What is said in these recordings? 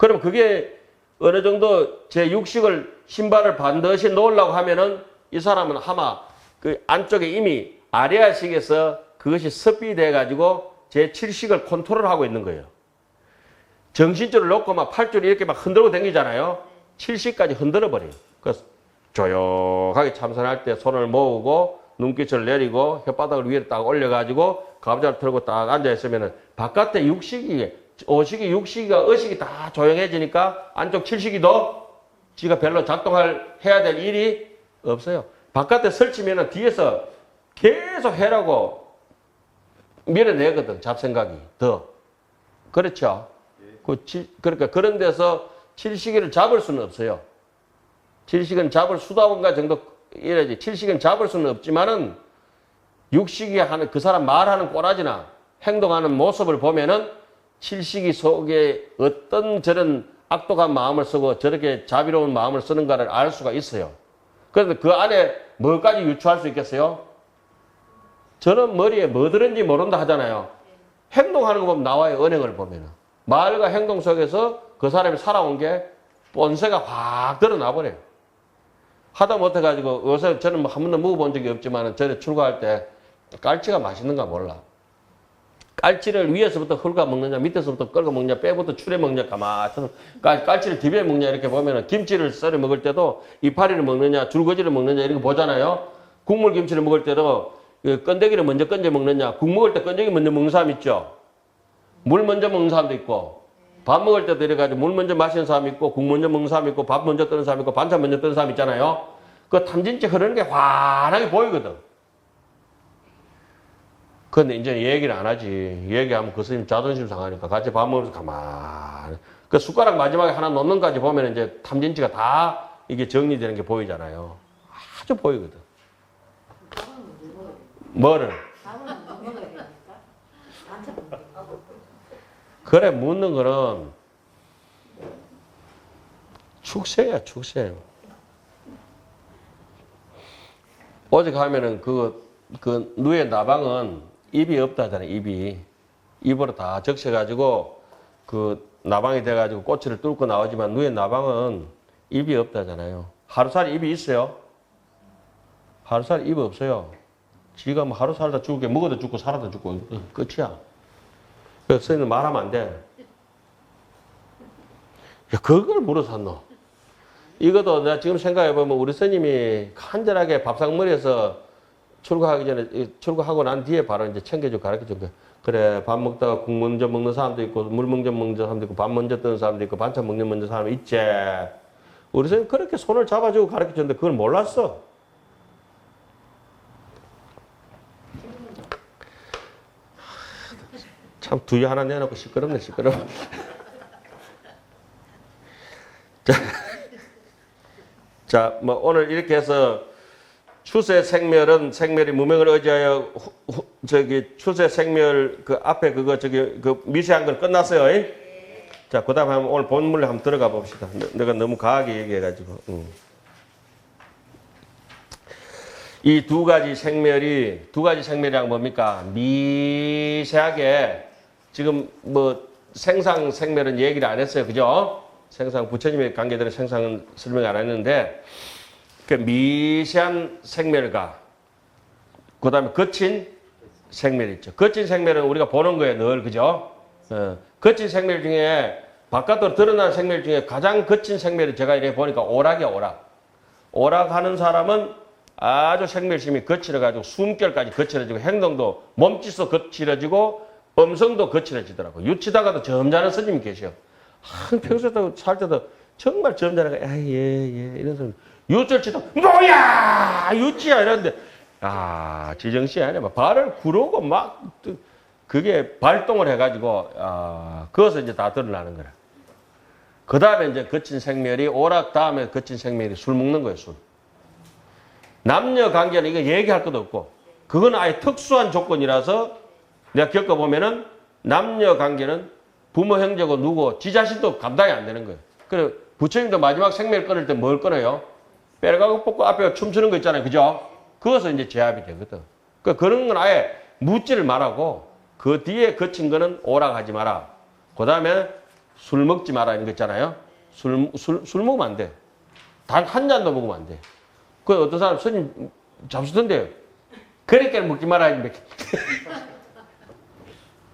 그럼 그게 어느 정도 제 육식을 신발을 반드시 놓으려고 하면은 이 사람은 아마 그 안쪽에 이미 아래아식에서 그것이 습비돼 가지고 제 칠식을 컨트롤하고 있는 거예요. 정신줄을 놓고 막 팔줄을 이렇게 막 흔들고 다니잖아요. 칠식까지 흔들어 버려요. 그래서 조용하게 참선할 때 손을 모으고 눈빛을 내리고 혓바닥을 위에 딱 올려 가지고 가부장을 틀고 딱 앉아 있으면은 바깥에 육식이 오식이 육식이가 의식이 다 조용해지니까 안쪽 칠식이도 지가 별로 작동할 해야 될 일이 없어요. 바깥에 설치면은 뒤에서 계속 해라고 밀어내거든 잡생각이 더 그렇죠. 그 칠- 그러니까 그런 데서 칠식이를 잡을 수는 없어요. 칠식은 잡을 수다원가 정도 이래지. 칠식은 잡을 수는 없지만은 육식이 하는 그 사람 말하는 꼬라지나 행동하는 모습을 보면은 칠식이 속에 어떤 저런 악독한 마음을 쓰고 저렇게 자비로운 마음을 쓰는가를 알 수가 있어요. 그런데 그 안에 뭐까지 유추할 수 있겠어요? 저는 머리에 뭐 들은지 모른다 하잖아요. 행동하는 거 보면 나와요. 은행을 보면은. 말과 행동 속에서 그 사람이 살아온 게 본세가 확 드러나 버려요. 하다 못해 가지고 요새 저는 뭐한 번도 먹어본 적이 없지만 전에 출가할 때 깔치가 맛있는가 몰라. 깔치를 위에서부터 흙어 먹느냐, 밑에서부터 끌어 먹느냐, 빼부터 추려 가만히 깔, 깔치를 디벼 먹냐 이렇게 보면은 김치를 썰어 먹을 때도 이파리를 먹느냐, 줄거지를 먹느냐 이런 거 보잖아요. 국물 김치를 먹을 때도 그 건더기를 먼저 건져 먹느냐, 국 먹을 때 건더기 먼저 먹는 사람 있죠. 물 먼저 먹는 사람도 있고, 밥 먹을 때도 이래가지고 물 먼저 마시는 사람 있고, 국 먼저 먹는 사람 있고, 밥 먼저 뜨는 사람 있고, 반찬 먼저 뜨는 사람 있잖아요. 그 탐진치 흐르는 게 환하게 보이거든. 근데 이제 얘기를 안 하지. 얘기하면 그 스님 자존심 상하니까 같이 밥 먹으면서 가만. 그 숟가락 마지막에 하나 놓는까지 보면 이제 탐진치가 다 이게 정리되는 게 보이잖아요. 아주 보이거든. 뭐를? 그래, 묻는 거는 축세야, 축세. 어제 가면은 그, 그, 누에 나방은 입이 없다잖아요, 입이. 입으로 다 적셔가지고 그 나방이 돼가지고 꼬치를 뚫고 나오지만 누에 나방은 입이 없다잖아요. 하루살이 입이 있어요? 하루살이 입이 없어요. 지가 뭐 하루 살다 죽게 먹어도 죽고 살아도 죽고 어, 끝이야. 그래서 선생님 말하면 안 돼. 야, 그걸 물어서 너. 이것도 내가 지금 생각해보면 우리 스님이 간절하게 밥상머리에서 출가하기 전에, 이 출가하고 난 뒤에 바로 이제 챙겨주고 가르쳐준 거야. 그래, 밥 먹다가 국 먼저 먹는 사람도 있고, 물 먼저 먹는 사람도 있고, 밥 먼저 뜨는 사람도 있고, 반찬 먹는 먼저 사람이 있지. 우리 스님 그렇게 손을 잡아주고 가르쳐줬는데 그걸 몰랐어. 참 두유 하나 내놓고 시끄럽네 시끄러워. 자, 자, 뭐 오늘 이렇게 해서 추세 생멸은 생멸이 무명을 의지하여 후- 후- 저기 추세 생멸 그 앞에 그거 저기 그 미세한 건 끝났어요. 이? 자, 그다음에 한번 오늘 본문을 한번 들어가 봅시다. 내- 내가 너무 과하게 얘기해가지고. 응. 이두 가지 생멸이 두 가지 생멸이란 뭡니까? 미세하게 지금 뭐 생상 생멸은 얘기를 안 했어요, 그죠? 생상 부처님의 관계들은 생상은 설명 안 했는데 그 미세한 생멸과 그 다음에 거친 생멸 있죠. 거친 생멸은 우리가 보는 거예요, 늘 그죠? 어, 거친 생멸 중에 바깥으로 드러나는 생멸 중에 가장 거친 생멸이 제가 이렇게 보니까 오락이야, 오락. 오락하는 사람은 아주 생멸심이 거칠어가지고 숨결까지 거칠어지고 행동도 몸짓도 거칠어지고 음성도 거칠어지더라고. 유치다가도 점잖은 스님이 계셔. 한 평소에 살 때도 정말 점잖아가 아 예 예 이런 소리. 유철치도 뭐야 유치야 이러는데 아 지정씨 아니야 막 발을 구르고 막또 그게 발동을 해가지고 아 그것을 이제 다 드러나는 거라. 그 다음에 이제 거친 생멸이 오락 다음에 거친 생멸이 술 먹는 거예요 술. 남녀 관계는 이거 얘기할 것도 없고 그건 아예 특수한 조건이라서 내가 겪어보면은 남녀 관계는 부모 형제고 누구 지 자신도 감당이 안 되는 거예요. 그래 부처님도 마지막 생명을 끊을 때 뭘 끊어요? 빼가고 뽑고 앞에 춤추는 거 있잖아요. 그죠? 그것은 이제 제압이 되거든. 그 그런 건 아예 묻지를 말하고 그 뒤에 거친 거는 오락 하지 마라. 그 다음에 술 먹지 마라 이런 거 있잖아요. 술, 술, 술 먹으면 안 돼. 단 한 잔도 먹으면 안 돼. 그 어떤 사람 스님 잡수던데요. 그러니까 먹지 마라.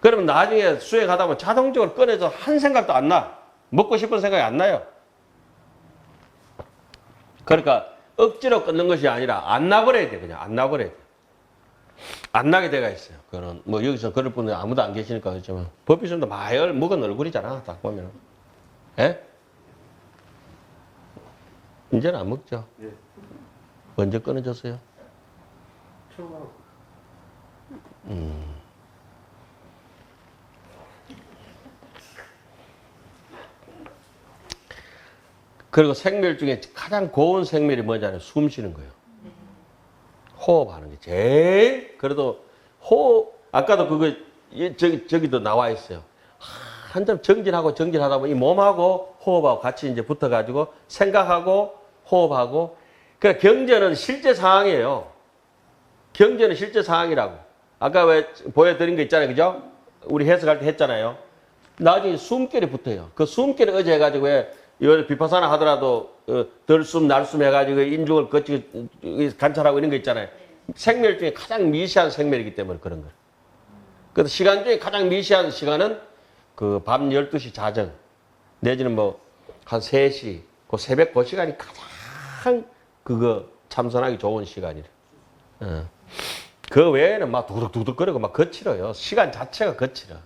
그러면 나중에 수행하다 보면 자동적으로 꺼내서 한 생각도 안 나. 먹고 싶은 생각이 안 나요. 그러니까 억지로 끊는 것이 아니라 안 나버려야 돼. 그냥 안 나버려야 돼. 안 나게 돼가 있어요. 그런 뭐 여기서 그럴 분은 아무도 안 계시니까 그렇지만 법비순도 마열 먹은 얼굴이잖아. 딱 보면. 예? 이제는 안 먹죠. 예. 언제 끊어졌어요? 처음 그리고 생멸 중에 가장 고운 생멸이 뭐냐면 숨 쉬는 거예요. 호흡하는 게 제일 그래도 호흡 아까도 그거 이- 저기 저기도 나와 있어요. 한참 정진하고 정진하다 보면 이 몸하고 호흡하고 같이 이제 붙어 가지고 생각하고 호흡하고 그러니까 경제는 실제 상황이에요. 경제는 실제 상황이라고. 아까 왜 보여드린 거 있잖아요, 그죠? 우리 해석할 때 했잖아요. 나중에 숨결이 붙어요. 그 숨결을 어제 해가지고 왜 이걸 비파사나 하더라도 어, 덜숨 날숨 해가지고 인중을 거치고 관찰하고 이런 거 있잖아요. 생멸 중에 가장 미시한 생멸이기 때문에 그런 거예요. 그래서 시간 중에 가장 미시한 시간은 그 밤 12시 자정 내지는 뭐 한 3시 그 새벽 그 시간이 가장 그거 참선하기 좋은 시간이래. 어. 그 외에는 막 두둑두둑거리고 막 거칠어요. 시간 자체가 거칠어.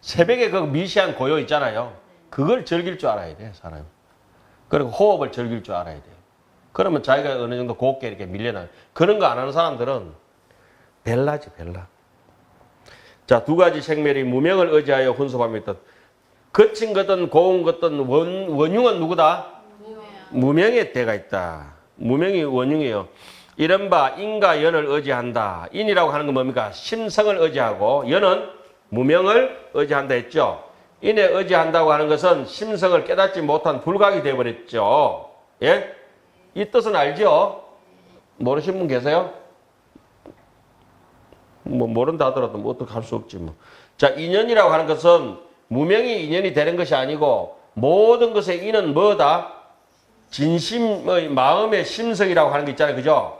새벽에 그 미시한 고요 있잖아요. 그걸 즐길 줄 알아야 돼, 사람이. 그리고 호흡을 즐길 줄 알아야 돼요. 그러면 자기가 어느 정도 곱게 이렇게 밀려나요. 그런 거 안 하는 사람들은 벨라지, 벨라. 자, 두 가지 생멸이 무명을 의지하여 혼섭하며 있다. 거친 것든 고운 것든 원, 원흉은 누구다? 무명 의 때가 있다. 무명이 원흉이에요. 이른바 인과 연을 의지한다. 인이라고 하는 건 뭡니까? 심성을 의지하고 연은 무명을 의지한다 했죠. 인에 의지한다고 하는 것은 심성을 깨닫지 못한 불각이 되어버렸죠. 예? 이 뜻은 알죠? 모르신 분 계세요? 뭐 모른다 하더라도 뭐 어떻게 할수 없지 뭐. 자, 인연이라고 하는 것은 무명이 인연이 되는 것이 아니고 모든 것의 인은 뭐다? 진심의 마음의 심성이라고 하는 게 있잖아요. 그죠?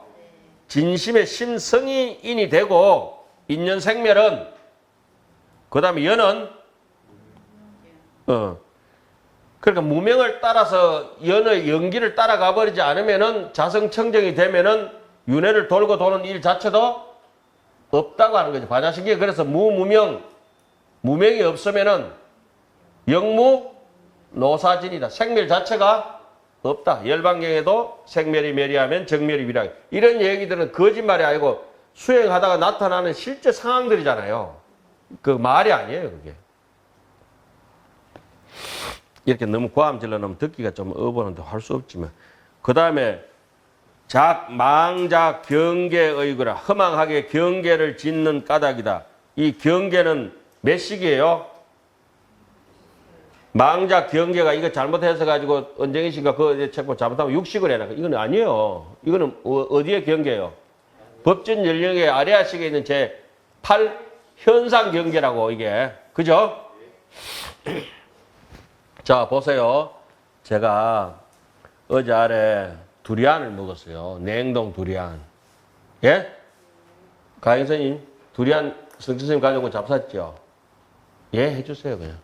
진심의 심성이 인이 되고 인연 생멸은 그 다음에 연은 어 그러니까 무명을 따라서 연의 연기를 따라가 버리지 않으면은 자성청정이 되면은 윤회를 돌고 도는 일 자체도 없다고 하는 거죠. 반야신기에 그래서 무무명 무명이 없으면은 영무 노사진이다. 생멸 자체가 없다. 열반경에도 생멸이 멸이하면 정멸이 위락. 이런 얘기들은 거짓말이 아니고 수행하다가 나타나는 실제 상황들이잖아요. 그 말이 아니에요, 그게. 이렇게 너무 고함 질러 놓으면 듣기가 좀 어버는데 할 수 없지만. 그 다음에 작, 망작, 경계의 거라. 허망하게 경계를 짓는 까닭이다. 이 경계는 몇 식이에요? 망작 경계가 이거 잘못 해서 가지고 언쟁이 씨가 그 책보 잘못하면 육식을 해놔. 이건 아니에요. 이거는 어- 어디의 경계예요? 법전 연령의 아래아식에 있는 제 8 현상 경계라고 이게. 그죠? 자, 보세요. 제가 어제 아래 두리안을 먹었어요. 냉동 두리안. 예? 가영 선생님, 두리안 성진 선생님 가져온 거 잡쌌죠? 예, 해주세요, 그냥.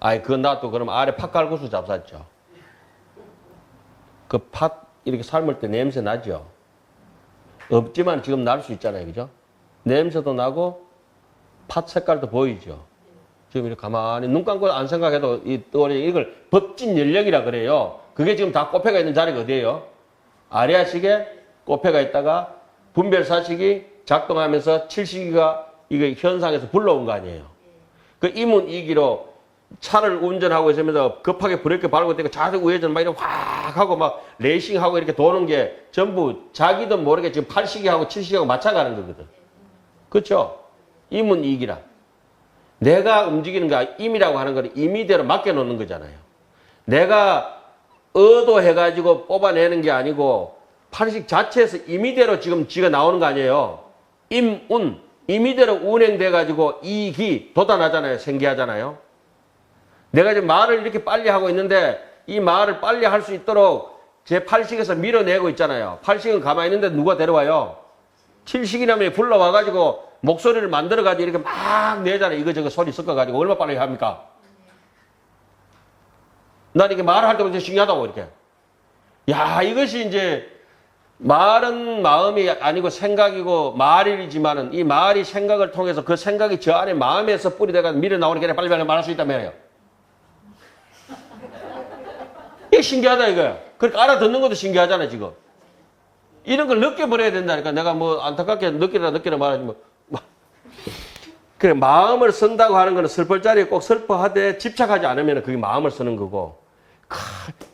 아이, 그건 놔도 그럼 아래 팥갈국수 잡쌌죠? 그 팥 이렇게 삶을 때 냄새 나죠? 없지만 지금 날 수 있잖아요, 그죠? 냄새도 나고 팥 색깔도 보이죠? 지금 이렇게 가만히 눈 감고 안 생각해도 이 떠오르 이걸 법진 연력이라 그래요. 그게 지금 다 꽃패가 있는 자리가 어디예요? 아래아식에 꽃패가 있다가 분별사식이 작동하면서 칠식이가 이게 현상에서 불러온 거 아니에요. 그 이문 이기로 차를 운전하고 있으면서 급하게 브레이크 밟고 되고 좌측 우회전 막 이렇게 확 하고 막 레이싱하고 이렇게 도는 게 전부 자기도 모르게 지금 8시기하고 7시기하고 맞춰가는 거거든. 그렇죠? 이문 이기라. 내가 움직이는 거 임이라고 하는 거는 임의대로 맡겨놓는 거잖아요. 내가 의도해가지고 뽑아내는 게 아니고 팔식 자체에서 임의대로 지금 지가 나오는 거 아니에요. 임 운 임의대로 운행돼가지고 이기 돋아나잖아요. 생기하잖아요. 내가 지금 말을 이렇게 빨리 하고 있는데 이 말을 빨리 할 수 있도록 제 팔식에서 밀어내고 있잖아요. 팔식은 가만히 있는데 누가 데려와요? 칠식이라면 불러와가지고 목소리를 만들어가지고 이렇게 막 내잖아요. 이거저거 소리 섞어가지고 얼마 빨리 합니까? 난 이게 말을 할 때부터 신기하다고 이렇게. 야, 이것이 이제 말은 마음이 아니고 생각이고 말이지만은 이 말이 생각을 통해서 그 생각이 저 안에 마음에서 뿌리대가 밀어 나오는 게 빨리 빨리 말할 수 말이에요. 이게 신기하다 이거야. 그렇게 알아듣는 것도 신기하잖아 지금. 이런 걸 느껴버려야 된다니까. 내가 뭐 안타깝게 느끼라 느끼라 말하지 뭐. 그래 마음을 쓴다고 하는 거는 슬플 자리에 꼭 슬퍼하되 집착하지 않으면 그게 마음을 쓰는 거고. 크,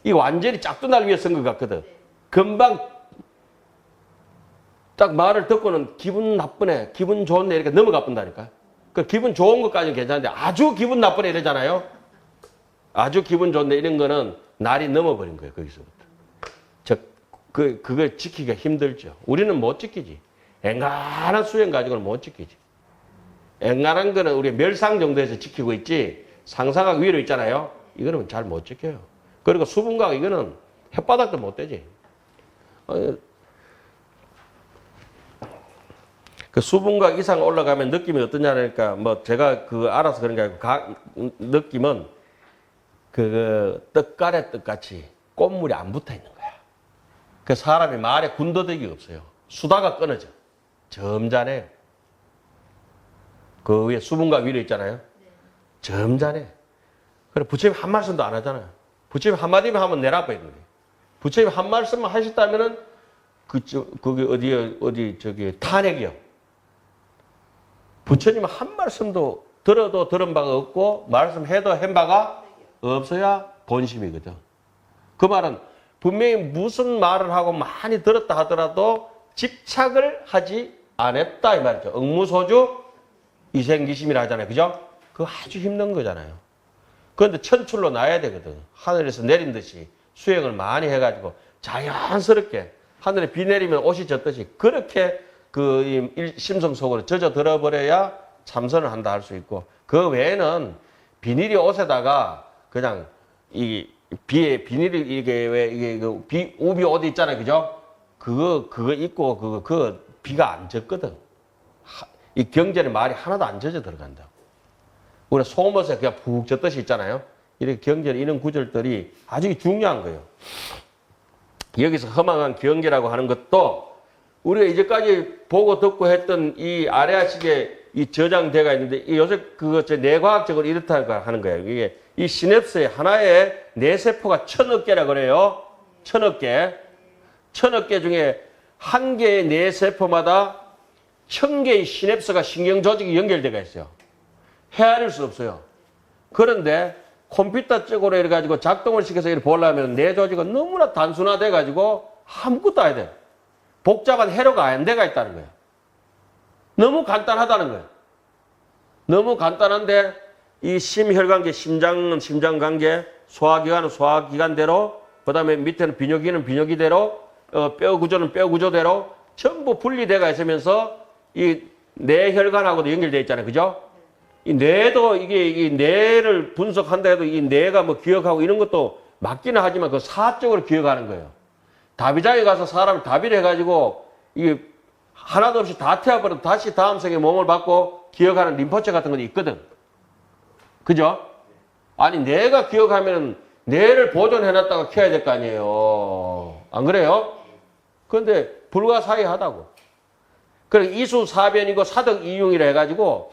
이 완전히 짝도 날 위해 쓴 것 같거든. 금방 딱 말을 듣고는 기분 나쁘네, 기분 좋네 이렇게 넘어가 본다니까. 그 기분 좋은 것까지는 괜찮은데 아주 기분 나쁘네 이러잖아요. 아주 기분 좋네 이런 거는 날이 넘어버린 거예요 거기서부터. 저, 그, 그걸 지키기가 힘들죠. 우리는 못 지키지. 앵간한 수행 가지고는 못 지키지. 앵간한 거는 우리 멸상 정도에서 지키고 있지 상상학 위로 있잖아요. 이거는 잘 못 지켜요. 그리고 수분각 이거는 혓바닥도 못 되지. 어, 그 수분각 이상 올라가면 느낌이 어떠냐니까 뭐 제가 그 알아서 그런 게 아니고 가, 느낌은 그 떡가래 떡같이 꽃물이 안 붙어 있는 거야. 그 사람이 말에 군더더기 없어요. 수다가 끊어져. 점잖해요. 그 위에 수분각 위로 있잖아요. 점잖해. 그래 부처님 한 말씀도 안 하잖아요. 부처님 한 마디만 하면 내라빠 있는 거예요. 부처님 한 말씀만 하셨다면은 그저 거기 어디 어디 저기 탄핵이요. 부처님 한 말씀도 들어도 들은 바가 없고 말씀해도 한 바가 없어야 본심이거든. 그 말은 분명히 무슨 말을 하고 많이 들었다 하더라도 집착을 하지 않았다 이 말이죠. 응무소주 이생기심이라 하잖아요. 그죠? 그거 아주 힘든 거잖아요. 그런데 천출로 나야 되거든. 하늘에서 내린 듯이 수행을 많이 해가지고 자연스럽게 하늘에 비 내리면 옷이 젖듯이 그렇게 그이 심성 속으로 젖어 들어버려야 참선을 한다 할 수 있고 그 외에는 비닐이 옷에다가 그냥 이 비에 비닐이 이게 왜 이게 그 비 우비 옷 있잖아요, 그죠? 그거 그거 입고 그거 그 비가 안 젖거든. 하- 이 경전에 말이 하나도 안 젖어 들어간다. 우리 소금옷에 그냥 푹 젖듯이 있잖아요. 이렇게 경전 이런 구절들이 아주 중요한 거예요. 여기서 허망한 경계라고 하는 것도 우리가 이제까지 보고 듣고 했던 이 아래아식에 이 저장대가 있는데 이 요새 저 뇌과학적으로 이렇다고 하는 거예요. 이게 이 시냅스의 하나의 뇌세포가 천억 개라 그래요. 천억 개. 천억 개 중에 한 개의 뇌세포마다 천 개의 시냅스가 신경 조직이 연결되어 있어요. 헤아릴 수 없어요. 그런데 컴퓨터 쪽으로 해가지고 작동을 시켜서 이렇게 보려면 뇌 조직은 너무나 단순화돼가지고 아무것도 안 돼. 복잡한 회로가 안 돼가 있다는 거예요. 너무 간단하다는 거예요. 너무 간단한데 이 심혈관계, 심장은 심장관계, 소화기관은 소화기관대로, 그 다음에 밑에는 비뇨기는 비뇨기대로, 어, 뼈 구조는 뼈 구조대로 전부 분리돼가 있으면서 이 뇌혈관하고도 연결되어 있잖아요. 그죠? 이 뇌도 이게 이 뇌를 분석한다 해도 이 뇌가 뭐 기억하고 이런 것도 맞기는 하지만 그 사적으로 기억하는 거예요. 다비장에 가서 사람을 다비를 해가지고 이게 하나도 없이 다 태워버려 다시 다음 생에 몸을 받고 기억하는 림포체 같은 것도 있거든. 그죠? 아니 뇌가 기억하면 뇌를 보존해놨다가 키워야 될 거 아니에요. 안 그래요? 그런데 불가사의하다고. 그래 이수 사변이고 사덕 이용이라 해가지고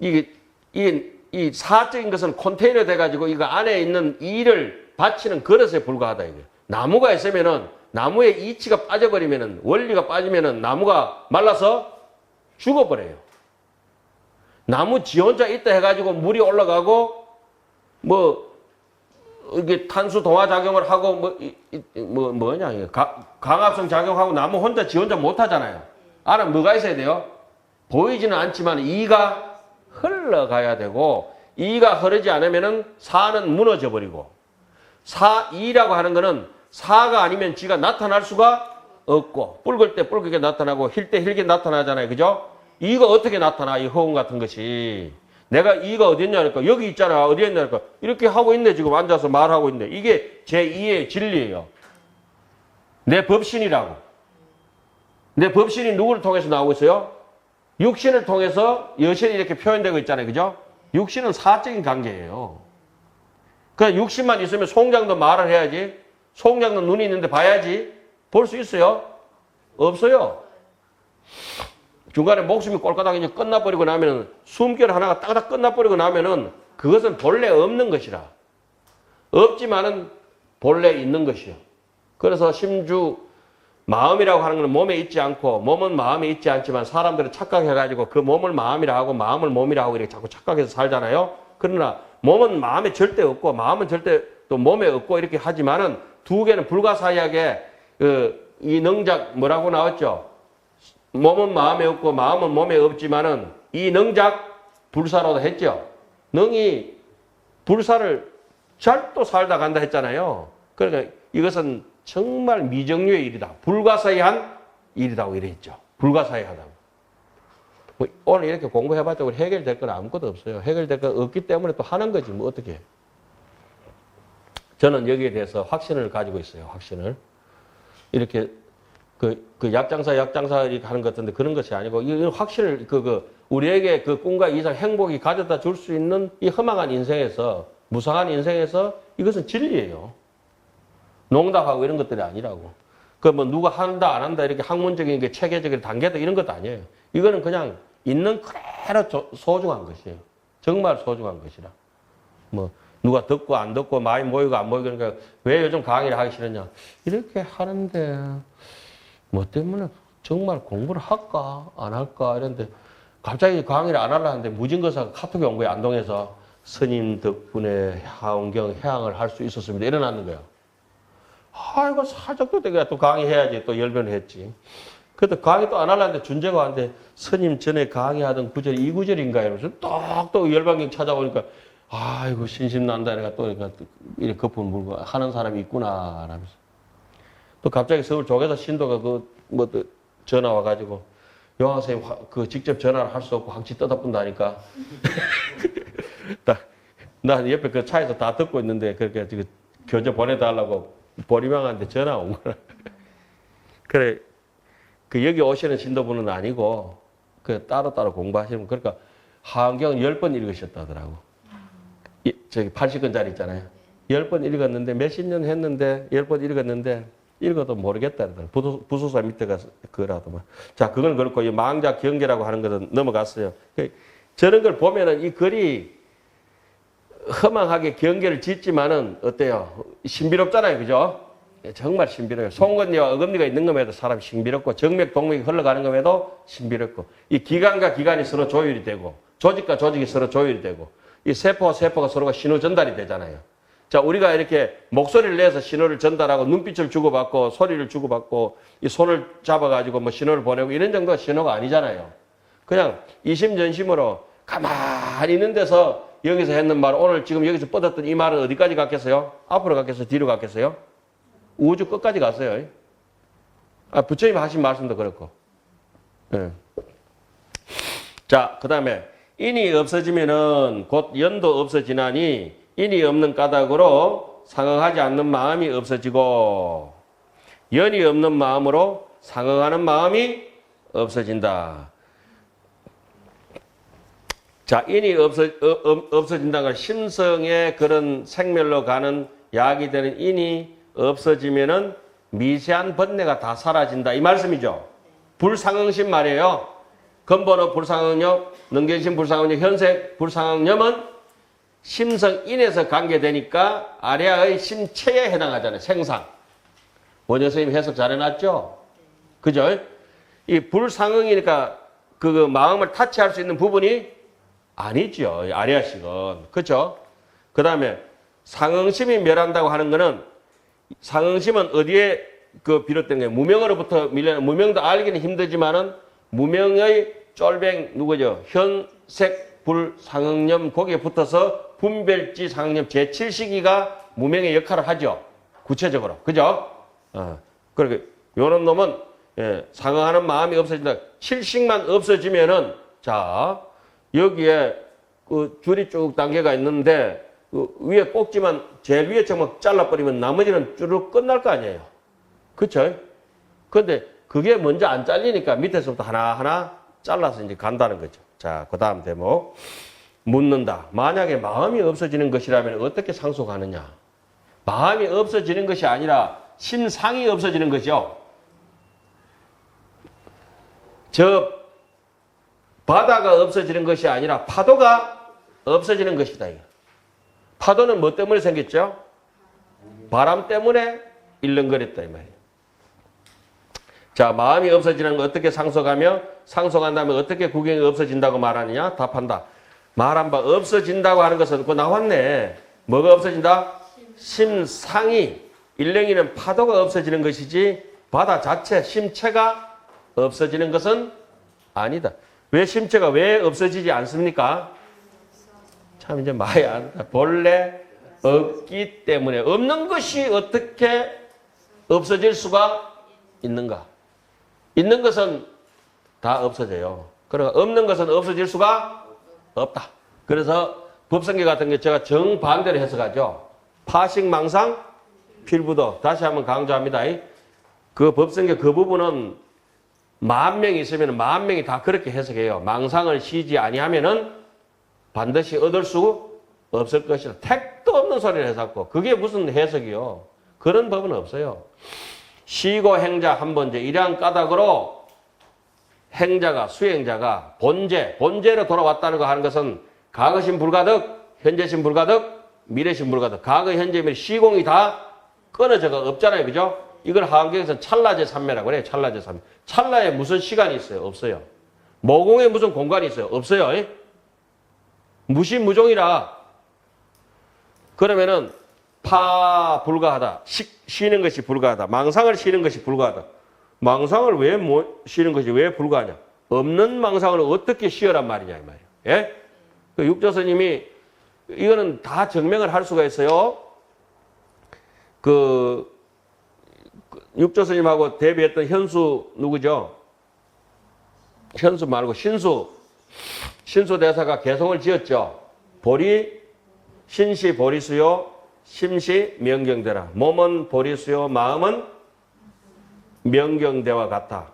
이게 이, 이 사적인 것은 컨테이너 돼가지고 이거 안에 있는 이를 받치는 그릇에 불과하다 이게. 나무가 있으면은 나무에 이치가 빠져버리면은 원리가 빠지면은 나무가 말라서 죽어버려요. 나무 지 혼자 있다 해가지고 물이 올라가고 뭐 이게 탄수 동화 작용을 하고 뭐, 이- 이- 뭐 뭐냐 가- 강압성 작용하고 나무 혼자 지 혼자 못 하잖아요. 안에 뭐가 있어야 돼요? 보이지는 않지만 이가 흘러가야 되고 이가 흐르지 않으면은 사는 무너져 버리고 사 이라고 하는 거는 사가 아니면 지가 나타날 수가 없고 붉을 때 붉게 나타나고 힐 때 힐게 나타나잖아요. 그죠? 이거 어떻게 나타나? 이 허운 같은 것이 내가 이가 어디 있냐니까 여기 있잖아 어디 있냐니까 이렇게 하고 있네 지금 앉아서 말하고 있네 이게 제2의 진리예요. 내 법신이라고. 내 법신이 누구를 통해서 나오고 있어요? 육신을 통해서 여신이 이렇게 표현되고 있잖아요. 그죠? 육신은 사적인 관계예요. 그냥 육신만 있으면 송장도 말을 해야지. 송장도 눈이 있는데 봐야지. 볼 수 있어요? 없어요. 중간에 목숨이 꼴까닥 이제 끝나버리고 나면은 숨결 하나가 딱딱 끝나버리고 나면은 그것은 본래 없는 것이라. 없지만은 본래 있는 것이요. 그래서 심주 마음이라고 하는 것은 몸에 있지 않고 몸은 마음에 있지 않지만 사람들은 착각해가지고 그 몸을 마음이라 하고 마음을 몸이라 하고 이렇게 자꾸 착각해서 살잖아요. 그러나 몸은 마음에 절대 없고 마음은 절대 또 몸에 없고 이렇게 하지만은 두 개는 불가사의하게 그 이 능작 뭐라고 나왔죠? 몸은 마음에 없고 마음은 몸에 없지만은 이 능작 불사라도 했죠. 능이 불사를 잘 또 살다 간다 했잖아요. 그러니까 이것은 정말 미정류의 일이다. 불가사의한 일이라고 이랬죠. 불가사의하다고. 뭐 오늘 이렇게 공부해봤자 우리 해결될 건 아무것도 없어요. 해결될 건 없기 때문에 또 하는 거지 뭐 어떻게. 저는 여기에 대해서 확신을 가지고 있어요. 확신을. 이렇게 그, 그 약장사 약장사 이렇게 하는 것 같은데 그런 것이 아니고 이 확신을 그, 그 우리에게 그 꿈과 이상 행복이 가져다 줄 수 있는 이 험악한 인생에서 무상한 인생에서 이것은 진리예요. 농담하고 이런 것들이 아니라고. 그 뭐 누가 한다 안 한다 이렇게 학문적인 게 체계적인 단계다 이런 것도 아니에요. 이거는 그냥 있는 그대로 조- 소중한 것이에요. 정말 소중한 것이라. 뭐 누가 듣고 안 듣고 많이 모이고 안 모이고 그러니까 왜 요즘 강의를 하기 싫었냐. 이렇게 하는데 뭐 때문에 정말 공부를 할까 안 할까 이런데 갑자기 강의를 안 하려는데 무진거사가 카톡이 온 거예요. 안동에서 스님 덕분에 하원경 해양을 할 수 있었습니다. 일어나는 거예요. 아이고 사적도 되게 또 강의해야지 또 열변을 했지. 그때 강의 또 안 하려는데 준재가 왔는데 스님 전에 강의하던 구절이 이 구절인가? 이러면서 딱또 열반경 찾아오니까 아이고 신심난다. 내가 또 이렇게 이렇게 거품 물고 하는 사람이 있구나. 라면서. 또 갑자기 서울 조계사 신도가 그뭐 전화 와가지고 영화 선생님 화- 그 직접 전화를 할 수 없고 항치 떠다본다니까. 나, 나 옆에 그 차에서 다 듣고 있는데 그렇게 교재 보내달라고 보리망한테 전화 온 거라 그래 그 여기 오시는 신도분은 아니고 그 따로따로 공부하시는 분. 그러니까 하은경은 10번 읽으셨다더라고 이- 저기 80권짜리 있잖아요 10번 읽었는데 몇십 년 했는데 10번 읽었는데 읽어도 모르겠다. 부도- 부소사 밑에 가서 그라더만. 자, 그건 그렇고 이 망자 경계라고 하는 것은 넘어갔어요. 그 저런 걸 보면은 이 글이 허망하게 경계를 짓지만은 어때요? 신비롭잖아요. 그죠? 예, 정말 신비로워요. 송건니와 어금니가 있는 것에도 사람 신비롭고 정맥 동맥이 흘러가는 것에도 신비롭고 이 기관과 기관이 서로 조율이 되고 조직과 조직이 서로 조율이 되고 이 세포와 세포가 서로가 신호 전달이 되잖아요. 자, 우리가 이렇게 목소리를 내서 신호를 전달하고 눈빛을 주고받고 소리를 주고받고 이 손을 잡아가지고 뭐 신호를 보내고 이런 정도가 신호가 아니잖아요. 그냥 이심전심으로 가만히 있는 데서 여기서 했는 말 오늘 지금 여기서 뻗었던 이 말은 어디까지 갔겠어요? 앞으로 갔겠어요? 뒤로 갔겠어요? 우주 끝까지 갔어요. 아, 부처님 하신 말씀도 그렇고. 예. 자, 그 다음에 인이 없어지면은 곧 연도 없어지나니 인이 없는 까닭으로 상응하지 않는 마음이 없어지고 연이 없는 마음으로 상응하는 마음이 없어진다. 자, 인이 없어, 어, 어, 없어진다는 건 심성의 그런 생멸로 가는 약이 되는 인이 없어지면은 미세한 번뇌가 다 사라진다. 이 말씀이죠. 불상응심 말이에요. 근본어 불상응력, 능견심 불상응력, 현색 불상응념은 심성인에서 관계되니까 아래아의 심체에 해당하잖아요. 생상. 원효 선생님 해석 잘 해놨죠? 그죠? 이 불상응이니까 그 마음을 타치할 수 있는 부분이 아니죠. 아리아식은. 그죠? 그 다음에 상응심이 멸한다고 하는 거는 상응심은 어디에 그 비롯된 거예요? 무명으로부터 밀려 무명도 알기는 힘들지만은 무명의 쫄뱅 누구죠? 현색 불 상응념 거기에 붙어서 분별지 상응념 제7시기가 무명의 역할을 하죠. 구체적으로. 그죠? 어. 그렇게 요런 놈은 예, 상응하는 마음이 없어진다. 칠식만 없어지면은 자 여기에 그 줄이 쭉 단계가 있는데 그 위에 꼭지만 제일 위에 정말 잘라버리면 나머지는 쭈르륵 끝날 거 아니에요. 그쵸? 근데 그게 먼저 안 잘리니까 밑에서부터 하나하나 잘라서 이제 간다는 거죠. 자, 그 다음 대목. 묻는다. 만약에 마음이 없어지는 것이라면 어떻게 상속하느냐? 마음이 없어지는 것이 아니라 심상이 없어지는 것이요. 저 바다가 없어지는 것이 아니라 파도가 없어지는 것이다. 파도는 뭐 때문에 생겼죠? 바람 때문에 일렁거렸다 이 말이에요. 자, 마음이 없어지는 거 어떻게 상속하며 상속한 다음에 어떻게 구경이 없어진다고 말하느냐? 답한다. 말한 바 없어진다고 하는 것은 그거 나왔네. 뭐가 없어진다? 심상이 일렁이는 파도가 없어지는 것이지 바다 자체 심체가 없어지는 것은 아니다. 왜 심체가 왜 없어지지 않습니까? 참 이제 안다. 본래 없기 때문에 없는 것이 어떻게 없어질 수가 있는가? 있는 것은 다 없어져요. 그러니까 없는 것은 없어질 수가 없다. 그래서 법성계 같은 게 제가 정반대로 해석하죠. 파식망상 필부도 다시 한번 강조합니다. 그 법성계 그 부분은 만 명이 있으면 만 명이 다 그렇게 해석해요. 망상을 쉬지 아니하면은 반드시 얻을 수 없을 것이다. 택도 없는 소리를 해석고 그게 무슨 해석이요? 그런 법은 없어요. 시고 행자 한 번째 이러한 까닭으로 행자가 수행자가 본제 본제로 돌아왔다는 거 하는 것은 과거신 불가득 현재신 불가득 미래신 불가득 과거 현재 미래 시공이 다 끊어져가 없잖아요 그죠 이걸 하한경에서는 찰나제 삼매라고 그래요 찰나제 삼매 찰나에 무슨 시간이 있어요 없어요 모공에 무슨 공간이 있어요 없어요 에? 무신무종이라 그러면은 파 불가하다. 쉬, 쉬는 것이 불가하다. 망상을 쉬는 것이 불가하다. 망상을 왜못 쉬는 것이 왜 불가하냐? 없는 망상을 어떻게 쉬어란 말이냐 이 말이에요. 예? 그 육조스님이 이거는 다 증명을 할 수가 있어요. 그, 그 육조스님하고 대비했던 현수 누구죠? 현수 말고 신수 신수 대사가 개성을 지었죠. 보리 신시 보리수요 심시 명경대라. 몸은 보리수요, 마음은 명경대와 같다.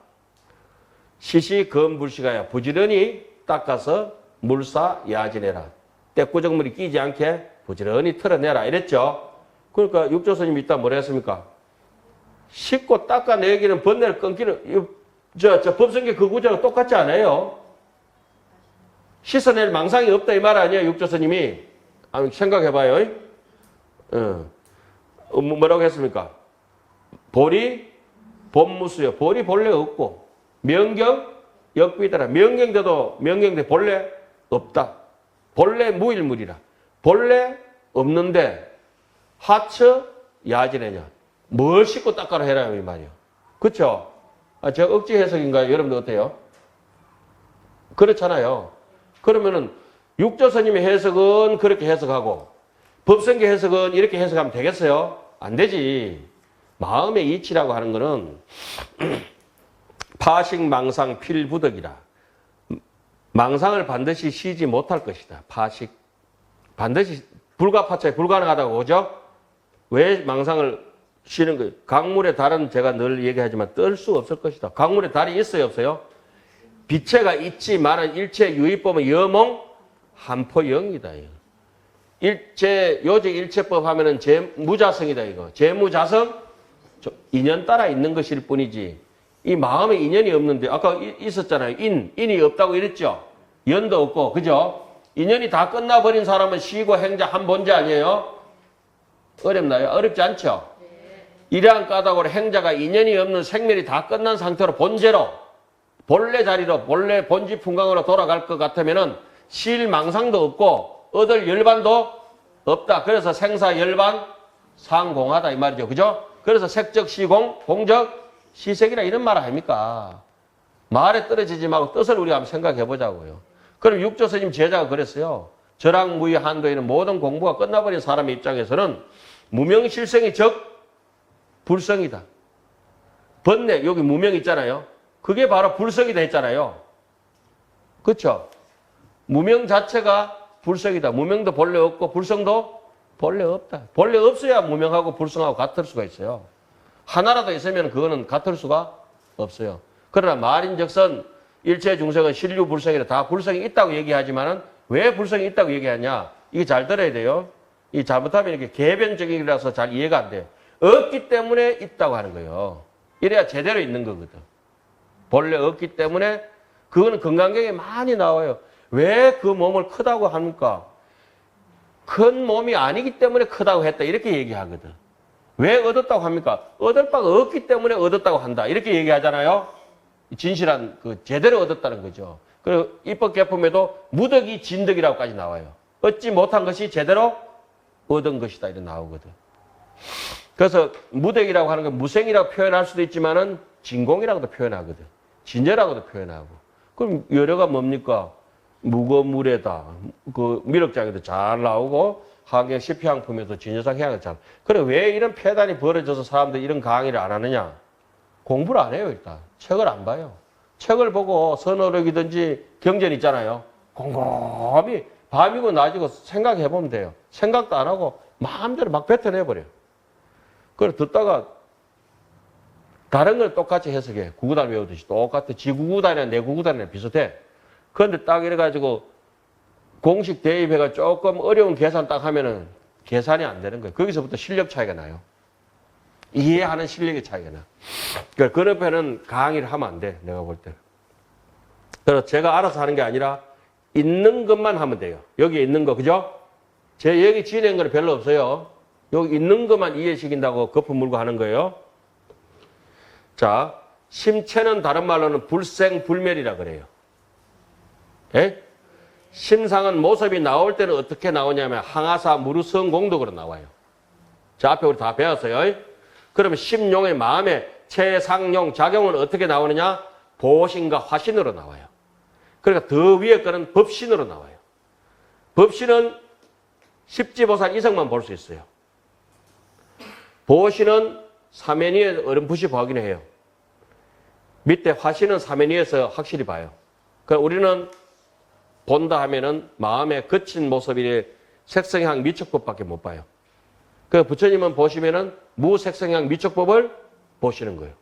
시시 검불시가야 부지런히 닦아서 물사 야진해라. 때꾸정물이 끼지 않게 부지런히 털어내라. 이랬죠. 그러니까 육조스님 이따 뭐라 했습니까? 씻고 닦아내기는 번뇌를 끊기는, 저, 저 법성계 그 구조가 똑같지 않아요? 씻어낼 망상이 없다 이 말 아니에요, 육조스님이. 한번 생각해봐요. 어. 어, 뭐- 뭐라고 했습니까? 보리 본무수요. 보리 본래 없고 명경 역비더라. 명경대도 명경대 본래 없다. 본래 무일물이라. 본래 없는데 하처 야지내냐. 뭘 씻고 닦아라 해라 이 말이요. 그렇죠? 아, 제가 억지 해석인가요? 여러분들 어때요? 그렇잖아요. 그러면은 육조스님의 해석은 그렇게 해석하고 법성계 해석은 이렇게 해석하면 되겠어요? 안 되지. 마음의 이치라고 하는 것은 파식 망상 필부덕이라. 망상을 반드시 쉬지 못할 것이다. 파식. 반드시 불가파차에 불가능하다고 보죠? 왜 망상을 쉬는 거예요? 강물의 달은 제가 늘 얘기하지만 뜰 수 없을 것이다. 강물의 달이 있어요, 없어요? 빛체가 있지만은 일체 유의법은 여몽 한포영이다. 이거. 일체 요직 일체법 하면은 재무자성이다 이거. 재무자성 저 인연 따라 있는 것일 뿐이지. 이 마음에 인연이 없는데 아까 이- 있었잖아요. 인 인이 없다고 이랬죠. 연도 없고 그죠? 인연이 다 끝나버린 사람은 쉬고 행자 한 번째 아니에요? 어렵나요? 어렵지 않죠? 이러한 까닭으로 행자가 인연이 없는 생멸이 다 끝난 상태로 본제로 본래 자리로 본래 본지 풍광으로 돌아갈 것 같으면은 실망상도 없고 얻을 열반도 없다. 그래서 생사 열반 상공하다 이 말이죠. 그죠? 그래서 색적 시공, 공적 시색이라 이런 말 아닙니까? 말에 떨어지지 말고 뜻을 우리가 한번 생각해 보자고요. 그럼 육조 스님 제자가 그랬어요. 저랑 무의 한도에는 모든 공부가 끝나버린 사람의 입장에서는 무명실성이 적 불성이다. 번뇌 여기 무명 있잖아요. 그게 바로 불성이다 했잖아요. 그렇죠? 무명 자체가 불성이다. 무명도 본래 없고 불성도 본래 없다. 본래 없어야 무명하고 불성하고 같을 수가 있어요. 하나라도 있으면 그거는 같을 수가 없어요. 그러나 말인즉슨 일체 중생은 신류 불성이라 다 불성이 있다고 얘기하지만은 왜 불성이 있다고 얘기하냐? 이게 잘 들어야 돼요. 이 잘못하면 이렇게 개변적이라서 잘 이해가 안 돼요. 없기 때문에 있다고 하는 거예요. 이래야 제대로 있는 거거든. 본래 없기 때문에 그거는 건강경에 많이 나와요. 왜 그 몸을 크다고 합니까? 큰 몸이 아니기 때문에 크다고 했다. 이렇게 얘기하거든. 왜 얻었다고 합니까? 얻을 바가 없기 때문에 얻었다고 한다. 이렇게 얘기하잖아요. 진실한 그 제대로 얻었다는 거죠. 그리고 입법 개품에도 무덕이 진덕이라고까지 나와요. 얻지 못한 것이 제대로 얻은 것이다. 이렇게 나오거든. 그래서 무덕이라고 하는 건 무생이라고 표현할 수도 있지만은 진공이라고도 표현하거든. 진여라고도 표현하고. 그럼 여려가 뭡니까? 무거물에다. 그 미륵장에도 잘 나오고 하계 시피항품에도 진여상 해양을 잘. 그래 왜 이런 폐단이 벌어져서 사람들이 이런 강의를 안 하느냐? 공부를 안 해요 일단. 책을 안 봐요. 책을 보고 선어록이든지 경전 있잖아요. 곰곰이 밤이고 낮이고 생각해 보면 돼요. 생각도 안 하고 마음대로 막 뱉어내 버려. 그래 듣다가 다른 걸 똑같이 해석해. 구구단 외우듯이 똑같아. 지구구단이나 내구구단이랑 비슷해. 그런데 딱 이래가지고 공식 대입해가 조금 어려운 계산 딱 하면은 계산이 안 되는 거예요. 거기서부터 실력 차이가 나요. 이해하는 실력의 차이가 나. 그러니까 그런 편은 강의를 하면 안 돼. 내가 볼 때는. 그래서 제가 알아서 하는 게 아니라 있는 것만 하면 돼요. 여기 있는 거, 그죠? 제 여기 지어낸 거는 별로 없어요. 여기 있는 것만 이해시킨다고 거품 물고 하는 거예요. 자, 심체는 다른 말로는 불생불멸이라 그래요. 예? 심상은 모습이 나올 때는 어떻게 나오냐면 항아사 무르성 공덕으로 나와요. 자, 앞에 우리 다 배웠어요. 그러면 심용의 마음의 최상용 작용은 어떻게 나오느냐? 보신과 화신으로 나와요. 그러니까 더 위에 거는 법신으로 나와요. 법신은 십지보살 이성만 볼 수 있어요. 보신은 사면 위에 어렴풋이 보긴 해요. 밑에 화신은 사면 위에서 확실히 봐요. 그러니까 우리는 본다 하면은 마음의 거친 모습이 색성향 미촉법밖에 못 봐요. 그 부처님은 보시면은 무색성향 미촉법을 보시는 거예요.